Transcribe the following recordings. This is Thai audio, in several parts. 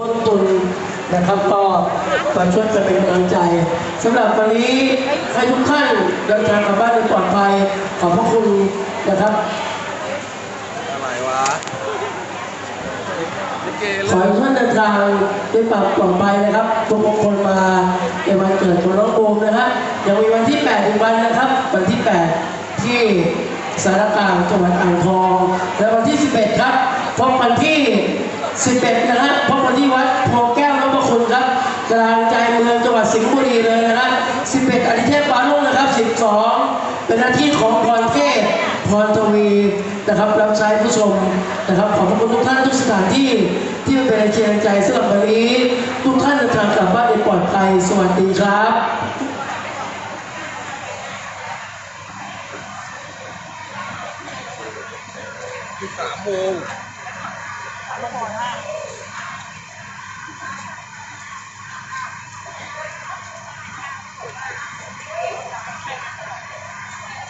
ต้นทุนนะครับก็มาช่วยกันเป็นกำลังใจสำหรับวันนี้ให้ทุกท่านเดินทางกลับบ้านโดยปลอดภัยขอบพระคุณนะครับอะไรวะขอให้ท่านเดินทางด้วยความปลอดภัยนะครับ ทุกคนมาในวันเกิดของน้องโอมนะฮะยังมีวันที่8อีกวันนะครับ วันที่ 8 ที่สารกลางจังหวัดอ่างทอง และวันที่ 11 ครับพบกันที่ 11 นะฮะ กลางใจเมืองจังหวัดสิงห์บุรีเลยนะฮะ11อดิเทพปานุ่งนะครับ 12 เป็นหน้าที่ของพรเทพพรทวีนะครับรับใช้ผู้ชมนะครับขอบคุณทุกท่านทุกสถานที่ที่มาเป็นเชียร์แรงใจสำหรับวันนี้ทุกท่านเดินทางกลับบ้านโดยปลอดภัยสวัสดีครับที่สามโมง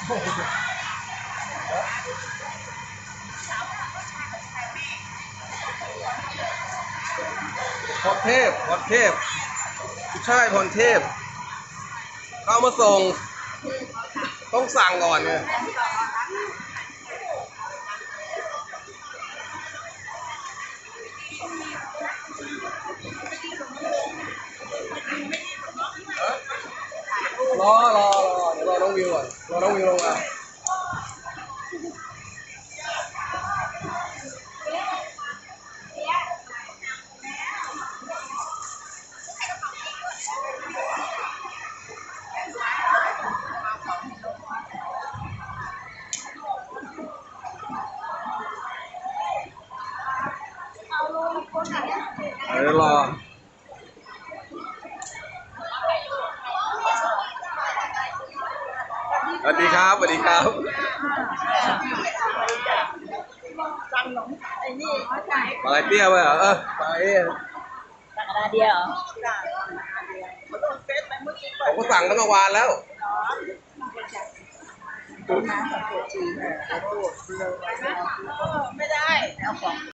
พรเทพพรเทพผู้ชายพรเทพเข้ามาส่ง ต้องสั่งก่อนไงรอรอ รอเดี๋ยวรอน้องวิวก่อนรอน้องวิวลงมาเดี๋ยวรอ สวัสดีครับสวัสดีครับไอ้นี่เขาจ่ายมาไอเปรี้ยวไปเหรอเออมาไอ้ตักกระดาษเดียวจ่ายเขาโดนเฟซไปเมื่อกี้ผมก็สั่งตั้งแต่วานแล้วน้ำกับตัวจีนเขาพูดเลยไม่ได้เอาของ